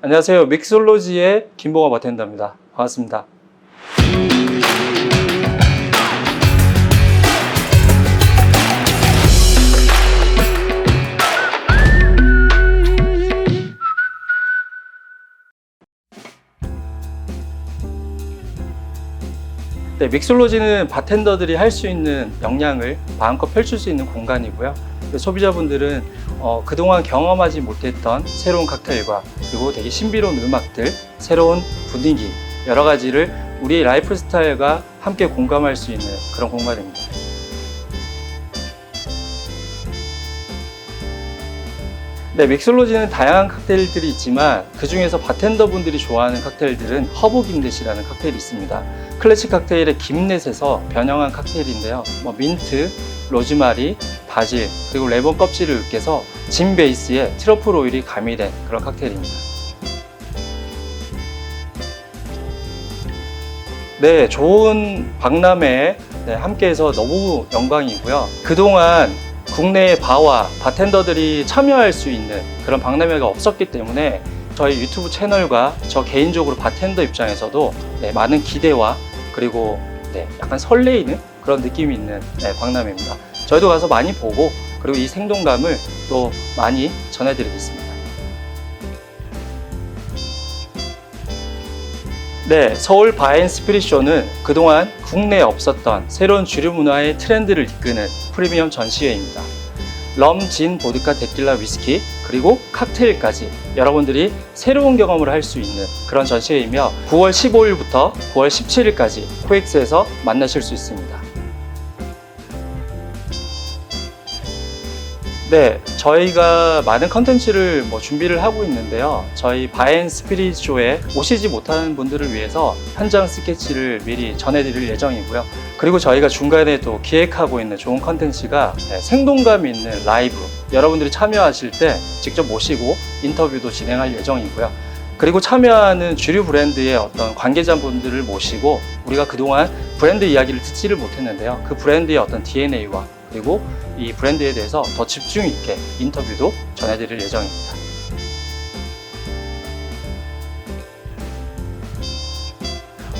안녕하세요. 믹솔로지의 김봉화 바텐더입니다. 반갑습니다. 네, 믹솔로지는 바텐더들이 할 수 있는 역량을 마음껏 펼칠 수 있는 공간이고요. 소비자분들은 어, 그동안 경험하지 못했던 새로운 칵테일과 그리고 되게 신비로운 음악들, 새로운 분위기, 여러 가지를 우리의 라이프 스타일과 함께 공감할 수 있는 그런 공간입니다. 네, 믹솔로지는 다양한 칵테일들이 있지만 그 중에서 바텐더 분들이 좋아하는 칵테일들은 허브 김넷이라는 칵테일이 있습니다. 클래식 칵테일의 김넷에서 변형한 칵테일인데요. 뭐 민트, 로즈마리, 바질, 그리고 레몬 껍질을 으깨서 진 베이스에 트러플 오일이 가미된 그런 칵테일입니다. 네, 좋은 박람회에 네, 함께해서 너무 영광이고요. 그동안 국내의 바와 바텐더들이 참여할 수 있는 그런 박람회가 없었기 때문에 저희 유튜브 채널과 저 개인적으로 바텐더 입장에서도 네, 많은 기대와 그리고 네, 약간 설레이는 그런 느낌이 있는 네, 박람회입니다. 저희도 가서 많이 보고 그리고 이 생동감을 또 많이 전해드리겠습니다. 네, 서울 바앤 스피릿 쇼는 그동안 국내에 없었던 새로운 주류 문화의 트렌드를 이끄는 프리미엄 전시회입니다. 럼, 진, 보드카, 데킬라, 위스키, 그리고 칵테일까지 여러분들이 새로운 경험을 할 수 있는 그런 전시회이며 9월 15일부터 9월 17일까지 코엑스에서 만나실 수 있습니다. 네, 저희가 많은 컨텐츠를 뭐 준비를 하고 있는데요. 저희 바앤 스피릿 쇼에 오시지 못하는 분들을 위해서 현장 스케치를 미리 전해드릴 예정이고요. 그리고 저희가 중간에 또 기획하고 있는 좋은 컨텐츠가 네, 생동감 있는 라이브. 여러분들이 참여하실 때 직접 모시고 인터뷰도 진행할 예정이고요. 그리고 참여하는 주류 브랜드의 어떤 관계자분들을 모시고 우리가 그동안 브랜드 이야기를 듣지를 못했는데요. 그 브랜드의 어떤 DNA와 그리고 이 브랜드에 대해서 더 집중 있게 인터뷰도 전해드릴 예정입니다.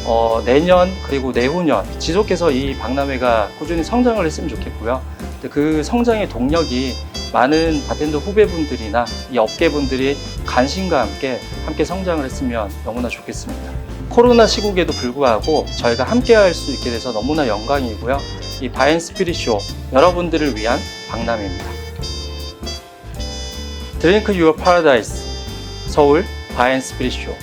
어, 내년 그리고 내후년 지속해서 이 박람회가 꾸준히 성장을 했으면 좋겠고요. 그 성장의 동력이 많은 바텐더 후배분들이나 이 업계분들이 관심과 함께 함께 성장을 했으면 너무나 좋겠습니다. 코로나 시국에도 불구하고 저희가 함께 할 수 있게 돼서 너무나 영광이고요. 이 바앤 스피릿 쇼 여러분들을 위한 박람회입니다. 드링크 유어 파라다이스 서울 바앤 스피릿 쇼